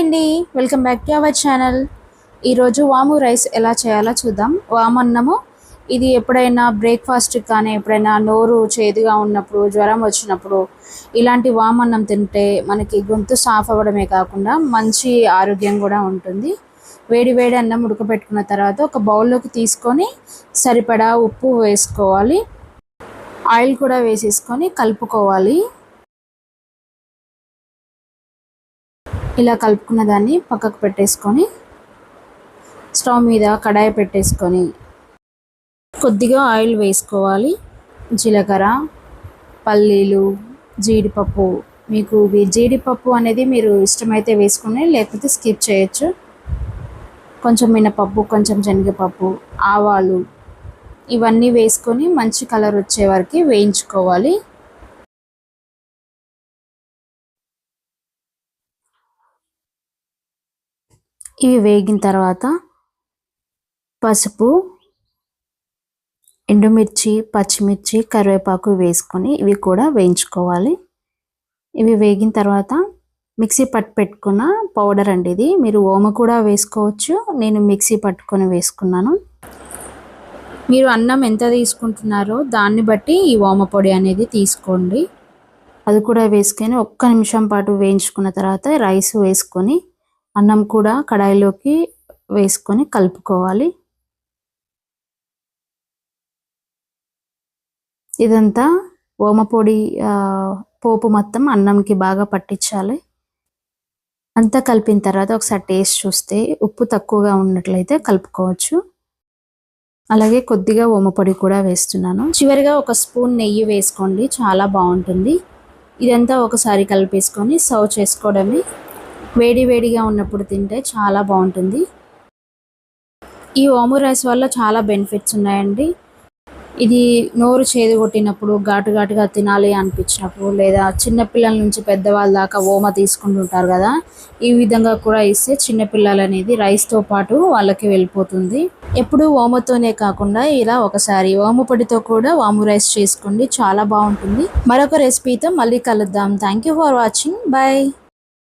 అండి. Welcome back to our channel. ఈరోజు వాము రైస్ ఎలా చేయాలో చూద్దాం. వామన్నము. ఇది ఎప్పుడైనా బ్రేక్ఫాస్ట్ కానీ ఎప్పుడైనా నోరు చేదుగా ఉన్నప్పుడు జ్వరం వచ్చినప్పుడు ఇలాంటి వామన్నం తింటే మనకి గొంతు సాఫ్ అవ్వడమే కాకుండా మంచి ఆరోగ్యం కూడా ఉంటుంది. వేడి వేడి అన్నం ఉడకబెట్టుకున్న తర్వాత ఒక బౌల్లోకి తీసుకొని సరిపడా ఉప్పు వేసుకోవాలి. ఆయిల్ కూడా వేసేసుకొని కలుపుకోవాలి. ఇలా కలుపుకున్న దాన్ని పక్కకు పెట్టేసుకొని స్టవ్ మీద కడాయి పెట్టేసుకొని కొద్దిగా ఆయిల్ వేసుకోవాలి. జీలకర్ర పల్లీలు జీడిపప్పు. మీకు జీడిపప్పు అనేది మీరు ఇష్టమైతే వేసుకుని లేకపోతే స్కిప్ చేయొచ్చు. కొంచెం మినపప్పు కొంచెం శనగపప్పు ఆవాలు ఇవన్నీ వేసుకొని మంచి కలర్ వచ్చే వరకు వేయించుకోవాలి. ఇవి వేగిన తర్వాత పసుపు ఎండుమిర్చి పచ్చిమిర్చి కరివేపాకు వేసుకొని ఇవి కూడా వేయించుకోవాలి. ఇవి వేగిన తర్వాత మిక్సీ పట్టు పెట్టుకున్న పౌడర్ అండి ఇది. మీరు ఓమ కూడా వేసుకోవచ్చు. నేను మిక్సీ పట్టుకొని వేసుకున్నాను. మీరు అన్నం ఎంత తీసుకుంటున్నారో దాన్ని బట్టి ఈ ఓమ పొడి అనేది తీసుకోండి. అది కూడా వేసుకొని ఒక్క నిమిషం పాటు వేయించుకున్న తర్వాత రైస్ వేసుకొని అన్నం కూడా కడాయిలోకి వేసుకొని కలుపుకోవాలి. ఇదంతా ఓమపొడి పోపు మొత్తం అన్నంకి బాగా పట్టించాలి. అంతా కలిపిన తర్వాత ఒకసారి టేస్ట్ చూస్తే ఉప్పు తక్కువగా ఉన్నట్లయితే కలుపుకోవచ్చు. అలాగే కొద్దిగా ఓమపొడి కూడా వేస్తున్నాను. చివరిగా ఒక స్పూన్ నెయ్యి వేసుకోండి చాలా బాగుంటుంది. ఇదంతా ఒకసారి కలిపేసుకొని సర్వ్ చేసుకోవడమే. వేడి వేడిగా ఉన్నప్పుడు తింటే చాలా బాగుంటుంది. ఈ ఓము రైస్ వల్ల చాలా బెనిఫిట్స్ ఉన్నాయండి. ఇది నోరు చేదు కొట్టినప్పుడు ఘాటు ఘాటుగా తినాలి అనిపించినప్పుడు లేదా చిన్నపిల్లల నుంచి పెద్దవాళ్ళ దాకా ఓమ తీసుకుంటుంటారు కదా ఈ విధంగా కూడా ఇస్తే చిన్నపిల్లలు అనేది రైస్తో పాటు వాళ్ళకి వెళ్ళిపోతుంది. ఎప్పుడు ఓమతోనే కాకుండా ఇలా ఒకసారి ఓమ పొడితో కూడా వాము రైస్ చేసుకోండి చాలా బాగుంటుంది. మరొక రెసిపీతో మళ్ళీ కలుద్దాం. Thank you for watching bye